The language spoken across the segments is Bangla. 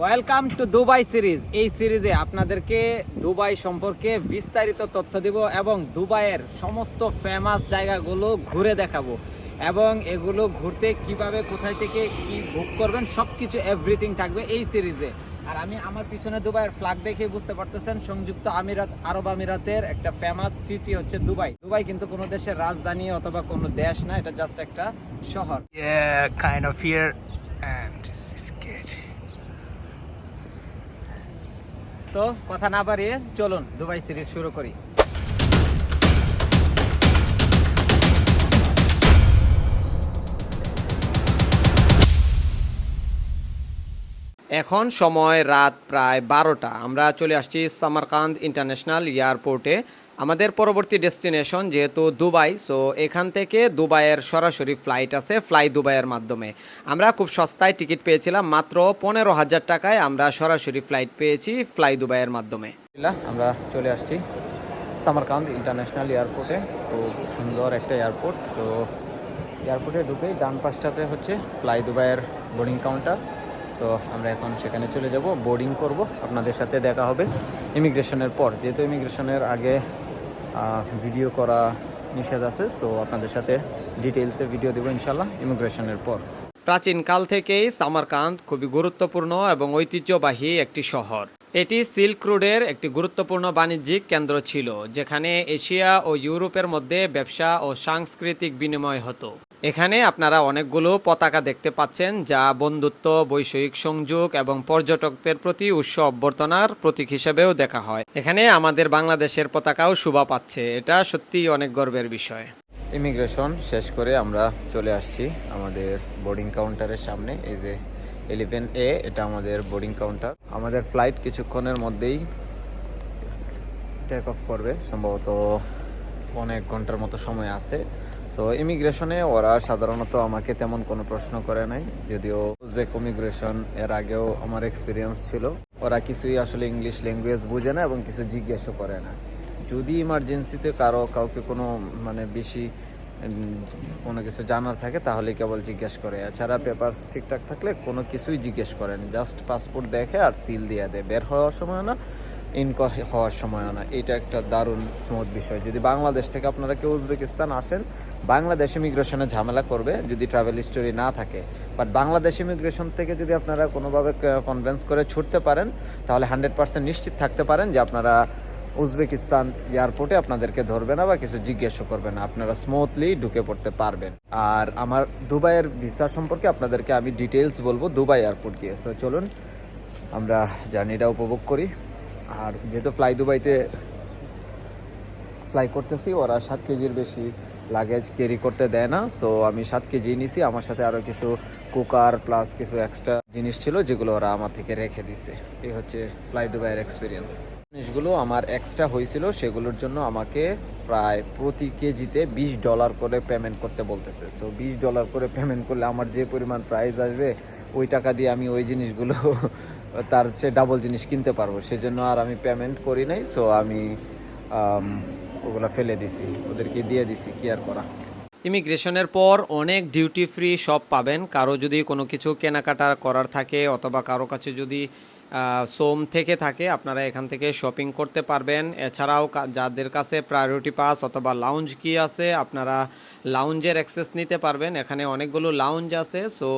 ওয়েলকাম টু দুবাই সিরিজ এই সিরিজে আপনাদেরকে দুবাই সম্পর্কে বিস্তারিত তথ্য দিব এবং দুবাইয়ের সমস্ত ফেমাস জায়গাগুলো ঘুরে দেখাবো। এবং এগুলো ঘুরতে কীভাবে কোথায় থেকে কি বুক করবেন সব কিছু এভরিথিং থাকবে এই সিরিজে আর আমি আমার পিছনে দুবাইয়ের ফ্ল্যাগ দেখে বুঝতে পারতেছেন সংযুক্ত আমিরাত আরব আমিরাতের একটা ফেমাস সিটি হচ্ছে দুবাই। দুবাই কিন্তু কোনো দেশের রাজধানী অথবা কোনো দেশ না এটা জাস্ট একটা শহর। Yeah, kind of here, তো কথা না বাড়িয়ে চলুন দুবাই সিরিজ শুরু করি। এখন সময় রাত প্রায় বারোটা। আমরা চলে আসছি সামারকান্দ ইন্টারন্যাশনাল এয়ারপোর্টে। আমাদের পরবর্তী ডেস্টিনেশন যেহেতু দুবাই সো এখান থেকে দুবাইয়ের সরাসরি ফ্লাইট আছে ফ্লাই দুবাইয়ের মাধ্যমে। আমরা খুব সস্তায় টিকিট পেয়েছিলাম, মাত্র পনেরো হাজার টাকায় আমরা সরাসরি ফ্লাইট পেয়েছি ফ্লাই দুবাইয়ের মাধ্যমে। আমরা চলে আসছি সামারকান্দ ইন্টারন্যাশনাল এয়ারপোর্টে খুব সুন্দর একটা এয়ারপোর্ট সো এয়ারপোর্টে ঢুকেই ডান পাশটাতে হচ্ছে ফ্লাই দুবাইয়ের বোর্ডিং কাউন্টার সো আমরা এখন সেখানে চলে যাব বোর্ডিং করব, আপনাদের সাথে দেখা হবে। ইমিগ্রেশনের পর, যেহেতু ইমিগ্রেশনের আগে ভিডিও করা নিষেধ আছে সো আপনাদের সাথে ডিটেলসে ভিডিও দেবো ইনশাল্লাহ ইমিগ্রেশনের পর। প্রাচীনকাল থেকেই সামারকান্দ খুবই গুরুত্বপূর্ণ এবং ঐতিহ্যবাহী একটি শহর। এটি সিল্ক রোডের একটি গুরুত্বপূর্ণ বাণিজ্যিক কেন্দ্র ছিল, যেখানে এশিয়া ও ইউরোপের মধ্যে ব্যবসা ও সাংস্কৃতিক বিনিময় হতো। এখানে আপনারা অনেকগুলো পতাকা দেখতে পাচ্ছেন, যা বন্ধুত্ব বৈষয়িক সংযোগ এবং পর্যটকদের প্রতি উৎস অভ্যর্থনার প্রতীক হিসেবেও দেখা হয়। এখানে আমাদের বাংলাদেশের পতাকাও শোভা পাচ্ছে, এটা সত্যিই অনেক গর্বের বিষয়। ইমিগ্রেশন শেষ করে আমরা চলে আসছি আমাদের বোর্ডিং কাউন্টারের সামনে, এই যে ইলেভেন এ এটা আমাদের বোর্ডিং কাউন্টার আমাদের ফ্লাইট কিছুক্ষণের মধ্যেই টেক অফ করবে, সম্ভবত অনেক ঘণ্টার মতো সময় আছে। সো ইমিগ্রেশনে ওরা সাধারণত আমাকে তেমন কোনো প্রশ্ন করে নাই। যদিও উজবেক ইমিগ্রেশন এর আগেও আমার এক্সপিরিয়েন্স ছিল। ওরা কিছুই আসলে ইংলিশ ল্যাঙ্গুয়েজ বুঝে না এবং কিছু জিজ্ঞেসও করে না। যদি ইমার্জেন্সিতে কারও, কাউকে কোনো মানে বেশি কোনো কিছু জানার থাকে, তাহলে কেবল জিজ্ঞেস করে। এছাড়া পেপারস ঠিকঠাক থাকলে কোনো কিছুই জিজ্ঞেস করেন জাস্ট পাসপোর্ট দেখে আর সিল দিয়ে দেয়। বের হওয়ার সময় না ইন হওয়ার সময়ও না এটা একটা দারুণ স্মুথ বিষয়। যদি বাংলাদেশ থেকে আপনারা কেউ উজবেকিস্তান আসেন, বাংলাদেশ ইমিগ্রেশনে ঝামেলা করবে যদি ট্রাভেল হিস্টোরি না থাকে। বাট বাংলাদেশ ইমিগ্রেশন থেকে যদি আপনারা কোনোভাবে কনভেন্স করে ছুটতে পারেন, তাহলে হান্ড্রেড পার্সেন্ট নিশ্চিত থাকতে পারেন যে আপনারা উজবেকিস্তান এয়ারপোর্টে আপনাদেরকে ধরবে না বা কিছু জিজ্ঞাসা করবে না। আপনারা স্মুথলি ঢুকে পড়তে পারবেন। আর আমার দুবাইয়ের ভিসা সম্পর্কে আপনাদেরকে আমি ডিটেলস বলব, দুবাই এয়ারপোর্ট গিয়ে। সো চলুন, আমরা জার্নিটা উপভোগ করি। আর যেহেতু ফ্লাই দুবাইতে ফ্লাই করতেছি, ওরা সাত কেজির বেশি লাগেজ ক্যারি করতে দেয় না। সো আমি সাত কেজি নিছি, আমার সাথে আরও কিছু কুকার প্লাস কিছু এক্সট্রা জিনিস ছিল, যেগুলো ওরা আমার থেকে রেখে দিছে। এই হচ্ছে ফ্লাই দুবাইয়ের এক্সপিরিয়েন্স জিনিসগুলো আমার এক্সট্রা হয়েছিল, সেগুলোর জন্য আমাকে প্রায় প্রতি কেজিতে বিশ ডলার করে পেমেন্ট করতে বলতেছে। সো বিশ ডলার করে পেমেন্ট করলে আমার যে পরিমাণ প্রাইস আসবে, ওই টাকা দিয়ে আমি ওই জিনিসগুলো তার সে ডাবল জিনিস কিনতে পারব। সেজন্য আর আমি পেমেন্ট করি নাই সো আমি ওগুলো ফেলে দিছি, ওদেরকে দিয়ে দিছি কি আর করা। ইমিগ্রেশনের পর অনেক ডিউটি ফ্রি সব পাবেন। কারও যদি কোনো কিছু কেনাকাটা করার থাকে, অথবা কারও কাছে যদি সোম থেকে থাকে, আপনারা এখান থেকে শপিং করতে পারবেন। এছাড়াও যাদের কাছে প্রায়োরিটি পাস অথবা লাউঞ্জ কি আছে, আপনারা লাউঞ্জের অ্যাক্সেস নিতে পারবেন। এখানে অনেকগুলো লাউঞ্জ আছে সো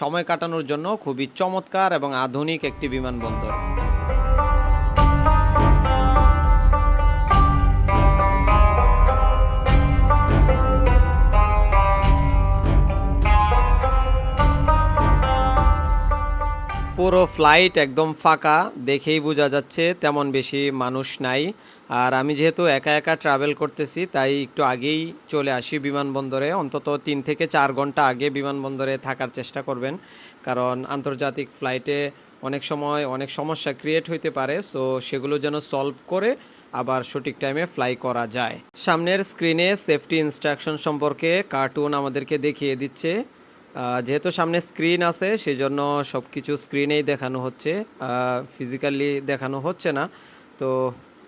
সময় কাটানোর জন্য খুবই চমৎকার এবং আধুনিক একটি বিমানবন্দর। পুরো ফ্লাইট একদম ফাঁকা, দেখেই বোঝা যাচ্ছে তেমন বেশি মানুষ নাই। আর আমি যেহেতু একা একা ট্রাভেল করতেছি, তাই একটু আগেই চলে আসি বিমানবন্দরে। অন্তত তিন থেকে চার ঘণ্টা আগে বিমানবন্দরে থাকার চেষ্টা করবেন। কারণ আন্তর্জাতিক ফ্লাইটে অনেক সময় অনেক সমস্যা ক্রিয়েট হইতে পারে সো সেগুলো যেন সলভ করে আবার সঠিক টাইমে ফ্লাই করা যায়। সামনের স্ক্রিনে সেফটি ইনস্ট্রাকশন সম্পর্কে কার্টুন আমাদেরকে দেখিয়ে দিচ্ছে। যেহেতু সামনে স্ক্রিন আছে, সেজন্য সব কিছু স্ক্রিনেই দেখানো হচ্ছে। ফিজিক্যালি দেখানো হচ্ছে না। তো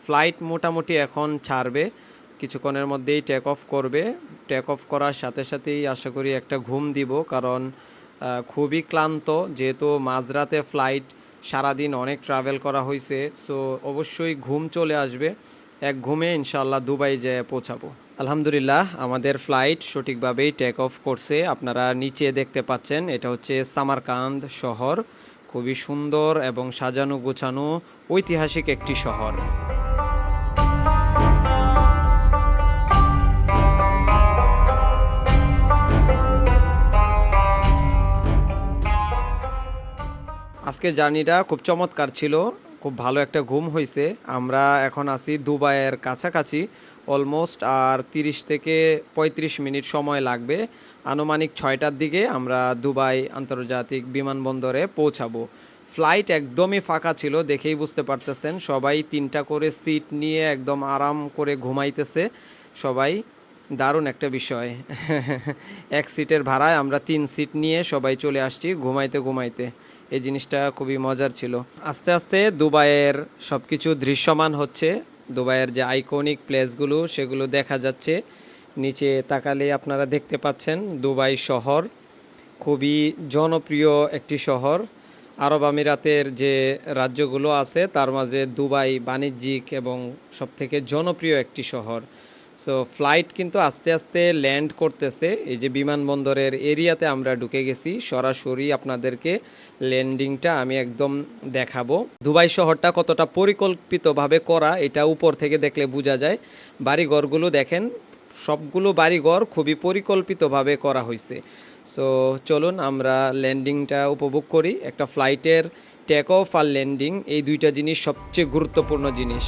ফ্লাইট মোটামুটি এখন ছাড়বে। কিছুক্ষণের মধ্যেই টেক অফ করবে। টেক অফ করার সাথে সাথেই আশা করি একটা ঘুম দিব, কারণ খুবই ক্লান্ত। যেহেতু মাঝরাতে ফ্লাইট সারাদিন অনেক ট্রাভেল করা হয়েছে সো অবশ্যই ঘুম চলে আসবে। এক ঘুমে ইনশাল্লাহ দুবাই যেয়ে পৌঁছাবো। আলহামদুলিল্লাহ, আমাদের ফ্লাইট সঠিকভাবেই টেক অফ করছে। আপনারা নিচে দেখতে পাচ্ছেন, এটা হচ্ছে সামারকান্দ শহর। খুবই সুন্দর এবং সাজানো গোছানো ঐতিহাসিক একটি শহর। আজকে জার্নিটা খুব চমৎকার ছিল, খুব ভালো একটা ঘুম হয়েছে। আমরা এখন আছি দুবাইয়ের কাছাকাছি। অলমোস্ট আর তিরিশ থেকে পঁয়ত্রিশ মিনিট সময় লাগবে। আনুমানিক ছয়টার দিকে আমরা দুবাই আন্তর্জাতিক বিমানবন্দরে পৌঁছাবো। ফ্লাইট একদমই ফাঁকা ছিল, দেখেই বুঝতে পারতেছেন। সবাই তিনটা করে সিট নিয়ে একদম আরাম করে ঘুমাইতেছে। সবাই, দারুণ একটা বিষয়। এক সিটের ভাড়ায় আমরা তিন সিট নিয়ে সবাই চলে আসছি ঘুমাইতে ঘুমাইতে। এই জিনিসটা খুবই মজার ছিল। আস্তে আস্তে দুবাইয়ের সব কিছু দৃশ্যমান হচ্ছে। দুবাইয়ের যে আইকনিক প্লেসগুলো সেগুলো দেখা যাচ্ছে। নিচে তাকালে আপনারা দেখতে পাচ্ছেন দুবাই শহর। খুবই জনপ্রিয় একটি শহর। আরব আমিরাতের যে রাজ্যগুলো আছে, তার মাঝে দুবাই বাণিজ্যিক এবং সবথেকে জনপ্রিয় একটি শহর। সো ফ্লাইট কিন্তু আস্তে আস্তে ল্যান্ড করতেছে। এই যে বিমানবন্দরের এরিয়াতে আমরা ঢুকে গেছি, সরাসরি আপনাদেরকে ল্যান্ডিংটা আমি একদম দেখাবো। দুবাই শহরটা কতটা পরিকল্পিতভাবে করা, এটা উপর থেকে দেখলে বোঝা যায়। বাড়িঘরগুলো দেখেন, সবগুলো বাড়িঘর খুবই পরিকল্পিতভাবে করা হয়েছে সো চলুন আমরা ল্যান্ডিংটা উপভোগ করি। একটা ফ্লাইটের টেক অফ আর ল্যান্ডিং এই দুইটা জিনিস সবচেয়ে গুরুত্বপূর্ণ জিনিস।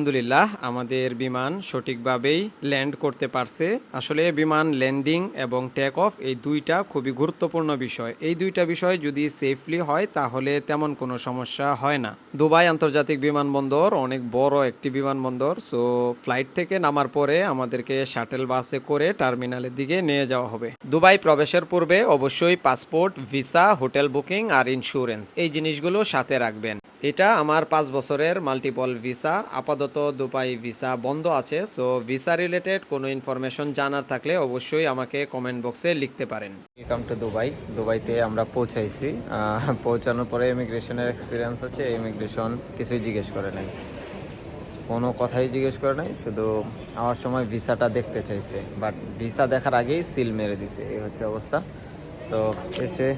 আলহামদুলিল্লাহ, আমাদের বিমান সঠিকভাবেই ল্যান্ড করতে পারছে। আসলে বিমান ল্যান্ডিং এবং টেক অফ এই দুইটা খুবই গুরুত্বপূর্ণ বিষয়। এই দুইটা বিষয় যদি সেফলি হয়, তাহলে তেমন কোনো সমস্যা হয় না। দুবাই আন্তর্জাতিক বিমানবন্দর অনেক বড় একটি বিমানবন্দর সো ফ্লাইট থেকে নামার পরে আমাদেরকে শাটেল বাসে করে টার্মিনালের দিকে নিয়ে যাওয়া হবে। দুবাই প্রবেশের পূর্বে অবশ্যই পাসপোর্ট ভিসা হোটেল বুকিং আর ইন্স্যুরেন্স এই জিনিসগুলো সাথে রাখবেন। এটা আমার পাঁচ বছরের মাল্টিপল ভিসা আপাতত দুবাই ভিসা বন্ধ আছে সো ভিসা রিলেটেড কোনো ইনফরমেশন জানার থাকলে অবশ্যই আমাকে কমেন্ট বক্সে লিখতে পারেন। ওয়েলকাম টু দুবাই দুবাইতে আমরা পৌঁছাইছি। পৌঁছানোর পরে ইমিগ্রেশনের এক্সপিরিয়েন্স হচ্ছে ইমিগ্রেশন কিছুই জিজ্ঞেস করে নাই। কোনো কথাই জিজ্ঞেস করে নাই, শুধু আমার সময় ভিসাটা দেখতে চাইছে। বাট ভিসা দেখার আগেই সিল মেরে দিছে, এই হচ্ছে অবস্থা। সো এসে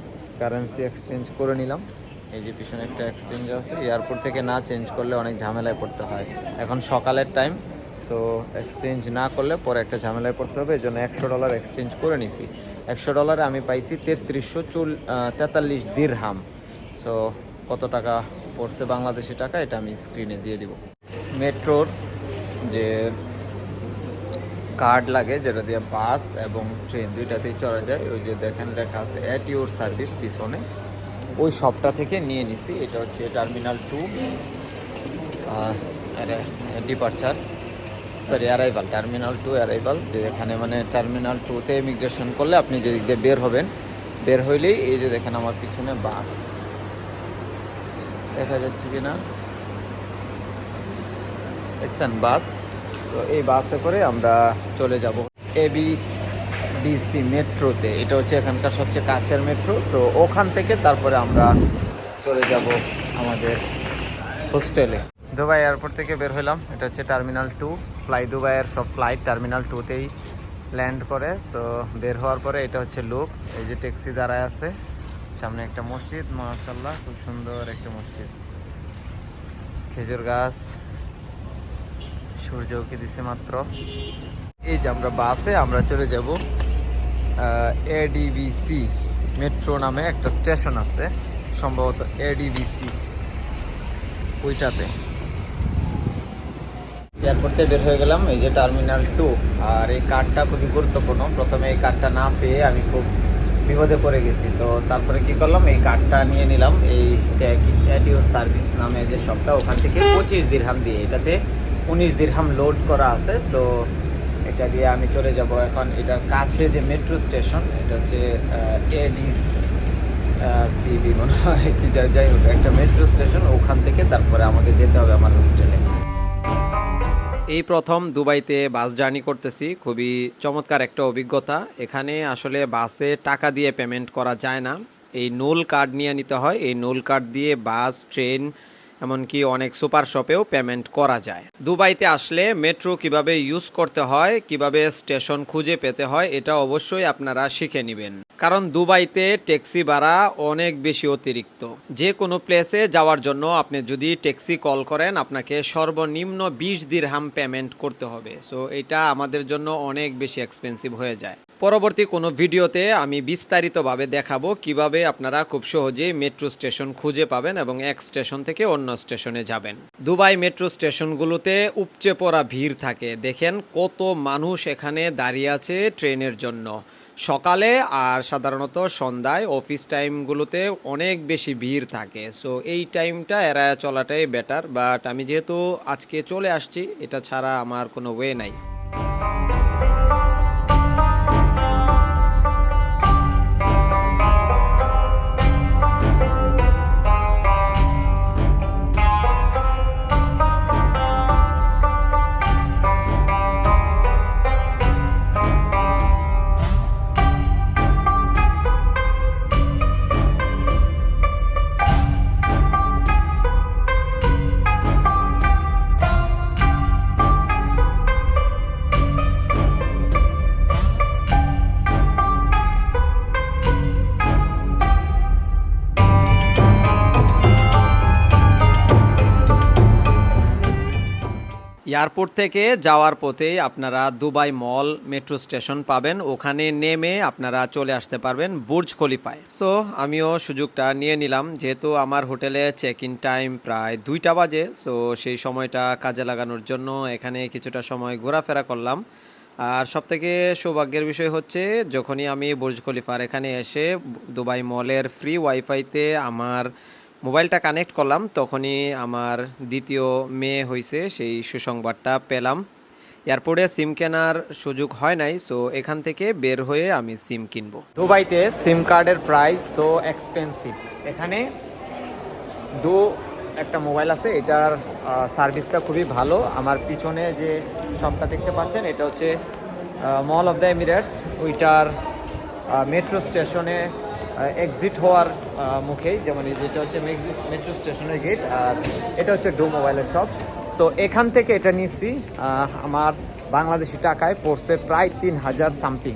কারেন্সি এক্সচেঞ্জ করে নিলাম। এই যে পিছনে একটা এক্সচেঞ্জ আছে এয়ারপোর্ট থেকে না চেঞ্জ করলে অনেক ঝামেলায় পড়তে হয়। এখন সকালের টাইম সো এক্সচেঞ্জ না করলে পরে একটা ঝামেলায় পড়তে হবে। এই জন্য একশো ডলার এক্সচেঞ্জ করে নিছি। একশো ডলারে আমি পাইছি তেত্রিশশো চুল তেতাল্লিশ দিরহাম সো কত টাকা পড়ছে বাংলাদেশি টাকা, এটা আমি স্ক্রিনে দিয়ে দিব। মেট্রোর যে কার্ড লাগে, যেটা দিয়ে বাস এবং ট্রেন দুইটাতেই চড়া যায়, ওই যে দেখেন লেখা আছে অ্যাট ইউর সার্ভিস পিছনে। ওই শপটা থেকে নিয়ে নিছি। এটা হচ্ছে terminal two departure sorry arrival terminal two arrival যে এখানে মানে টার্মিনাল টুতে ইমিগ্রেশন করলে আপনি যে দিক দিয়ে বের হবেন, বের হইলেই এই যে দেখেন আমার পিছনে বাস। দেখা যাচ্ছে কি না? দেখছেন বাস? তো এই বাসে করে আমরা চলে যাব। এবি ডিসি মেট্রোতে। এটা হচ্ছে এখানকার সবচেয়ে কাছের মেট্রো। সো ওখান থেকে তারপরে আমরা চলে যাব আমাদের হোস্টেলে। দুবাই এয়ারপোর্ট থেকে বের হলাম। এটা হচ্ছে টার্মিনাল টু। ফ্লাই দুবাইয়ের সব ফ্লাইট টার্মিনাল টুতেই ল্যান্ড করে। সো বের হওয়ার পরে এটা হচ্ছে লুক এই যে ট্যাক্সি দাঁড়ায় আছে। সামনে একটা মসজিদ। মাশাল্লাহ খুব সুন্দর একটা মসজিদ। খেজুর গাছ। সূর্য উঠে দিছে মাত্র। এই যে আমরা বাসে, আমরা চলে যাব এডিবিসি মেট্রো নামে একটা স্টেশন আছে, সম্ভবত এডিবিসি ওইটাতে। এয়ারপোর্ট বের হয়ে গেলাম, এই যে টার্মিনাল টু আর এই কার্ডটা খুবই গুরুত্বপূর্ণ। প্রথমে এই কার্ডটা না পেয়ে আমি খুব বিপদে পড়ে গেছি। তো তারপরে কি করলাম, এই কার্ডটা নিয়ে নিলাম। এই ট্যাটিও সার্ভিস নামে যে শপটা ওখান থেকে পঁচিশ দিরহাম দিয়ে। এটাতে উনিশ দিরহাম লোড করা আছে। সো এটা দিয়ে আমি চলে যাব এখন, এটার কাছে যে মেট্রো স্টেশন এটা হচ্ছে এডিস সিবি মনে হয় কি যাই হোক, একটা মেট্রো স্টেশন ওখান থেকে তারপরে আমাকে যেতে হবে আমার হোস্টেলে এই প্রথম দুবাইতে বাস জার্নি করতেছি, খুবই চমৎকার একটা অভিজ্ঞতা। এখানে আসলে বাসে টাকা দিয়ে পেমেন্ট করা যায় না। এই নোল কার্ড নিয়ে নিতে হয়, এই নোল কার্ড দিয়ে বাস ট্রেন এমনকি অনেক সুপার শপেও পেমেন্ট করা যায়। দুবাইতে আসলে মেট্রো কীভাবে ইউজ করতে হয়, কীভাবে স্টেশন খুঁজে পেতে হয়, এটা অবশ্যই আপনারা শিখে নেবেন। কারণ দুবাইতে ট্যাক্সি ভাড়া অনেক বেশি অতিরিক্ত। যে কোনো প্লেসে যাওয়ার জন্য আপনি যদি ট্যাক্সি কল করেন, আপনাকে সর্বনিম্ন বিশ দিরহাম পেমেন্ট করতে হবে। সো এটা আমাদের জন্য অনেক বেশি এক্সপেন্সিভ হয়ে যায়। পরবর্তী কোনো ভিডিওতে আমি বিস্তারিতভাবে দেখাবো কীভাবে আপনারা খুব সহজেই মেট্রো স্টেশন খুঁজে পাবেন এবং এক স্টেশন থেকে অন্য স্টেশনে যাবেন। দুবাই মেট্রো স্টেশনগুলোতে উপচে পড়া ভিড় থাকে। দেখেন কত মানুষ এখানে দাঁড়িয়ে আছে ট্রেনের জন্য। সকালে আর সাধারণত সন্ধ্যায় অফিস টাইমগুলোতে অনেক বেশি ভিড় থাকে। সো এই টাইমটা এরা চলাটাই বেটার বাট আমি যেহেতু আজকে চলে আসছি, এটা ছাড়া আমার কোনো ওয়ে নাই। এয়ারপোর্ট থেকে যাওয়ার পথেই আপনারা দুবাই মল, মেট্রো স্টেশন পাবেন। ওখানে নেমে আপনারা চলে আসতে পারবেন বুর্জ খলিফায়। সো, আমিও সুযোগটা নিয়ে নিলাম। যেহেতু আমার হোটেলে চেক ইন টাইম প্রায় দুইটা বাজে, সো সেই সময়টা কাজে লাগানোর জন্য এখানে কিছুটা সময় ঘোরাফেরা করলাম। আর সব থেকে সৌভাগ্যের বিষয় হচ্ছে, যখনই আমি বুর্জ খলিফার এখানে এসে দুবাই মলের ফ্রি ওয়াইফাইতে আমার মোবাইলটা কানেক্ট করলাম, তখনই আমার দ্বিতীয় মেয়ে হয়েছে সেই সুসংবাদটা পেলাম। এয়ারপোর্টে সিম কেনার সুযোগ হয় নাই সো এখান থেকে বের হয়ে আমি সিম কিনবো। দুবাইতে সিম কার্ডের প্রাইস সো এক্সপেন্সিভ এখানে দু একটা মোবাইল আছে, এটার সার্ভিসটা খুবই ভালো। আমার পিছনে যে শপটা দেখতে পাচ্ছেন, এটা হচ্ছে মল অফ দ্য এমিরেটস ওইটার মেট্রো স্টেশনে এক্সিট হওয়ার মুখেই, যেমন যেটা হচ্ছে মেট্রো স্টেশনের গেট আর এটা হচ্ছে ডো মোবাইলের শপ সো এখান থেকে এটা নিচ্ছি আমার বাংলাদেশি টাকায় পড়ছে প্রায় তিন হাজার সামথিং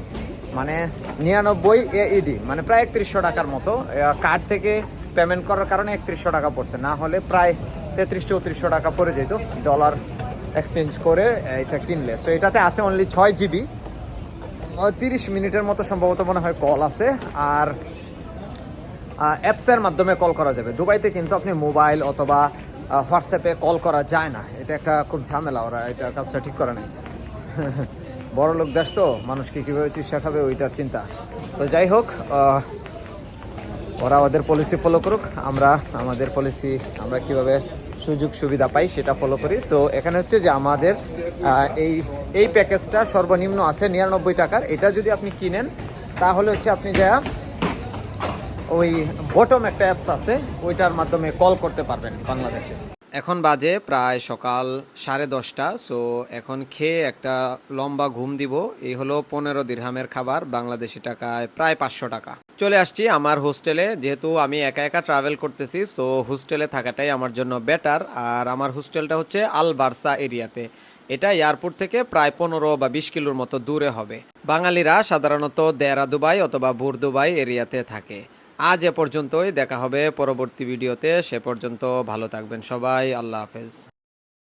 মানে নিরানব্বই এইডি মানে প্রায় একত্রিশশো টাকার মতো। কার্ড থেকে পেমেন্ট করার কারণে একত্রিশশো টাকা পড়ছে। না হলে প্রায় তেত্রিশ চৌত্রিশশো টাকা পড়ে যেত ডলার এক্সচেঞ্জ করে এটা কিনলে। সো এটাতে আছে অনলি ছয় জিবি তিরিশ মিনিটের মতো সম্ভবত মনে হয় কল আছে। আর অ্যাপসের মাধ্যমে কল করা যাবে। দুবাইতে কিন্তু আপনি মোবাইল অথবা হোয়াটসঅ্যাপে কল করা যায় না। এটা একটা খুব ঝামেলা, ওরা এটা কাজটা ঠিক করে নাই। বড় লোক দেশ তো মানুষকে কীভাবে চিকিৎসা খাবে ওইটার চিন্তা। তো যাই হোক ওরা ওদের পলিসি ফলো করুক। আমরা আমাদের পলিসি আমরা কীভাবে সুযোগ সুবিধা পাই সেটা ফলো করি। সো এখানে হচ্ছে যে আমাদের এই এই প্যাকেজটা সর্বনিম্ন আছে নিরানব্বই টাকার। এটা যদি আপনি কিনেন, তাহলে হচ্ছে আপনি যা ওই বটম একটা অ্যাপস আছে, ওইটার মাধ্যমে কল করতে পারবেন বাংলাদেশে। এখন বাজে প্রায় সকাল সাড়ে দশটা সো এখন খেয়ে একটা লম্বা ঘুম দিব। এই হলো পনেরো দিরহামের খাবার, বাংলাদেশি টাকায় প্রায় পাঁচশো টাকা। চলে আসছি আমার হোস্টেলে, যেহেতু আমি একা একা ট্রাভেল করতেছি সো হোস্টেলে থাকাটাই আমার জন্য বেটার আর আমার হোস্টেলটা হচ্ছে আল বার্সা এরিয়াতে। এটা এয়ারপোর্ট থেকে প্রায় পনেরো বা বিশ কিলোর মতো দূরে হবে। বাঙালিরা সাধারণত দেরা দুবাই অথবা বুর দুবাই এরিয়াতে থাকে। আজ এ পর্যন্তই দেখা হবে পরবর্তী ভিডিওতে। সে পর্যন্ত ভালো থাকবেন সবাই আল্লাহ হাফেজ।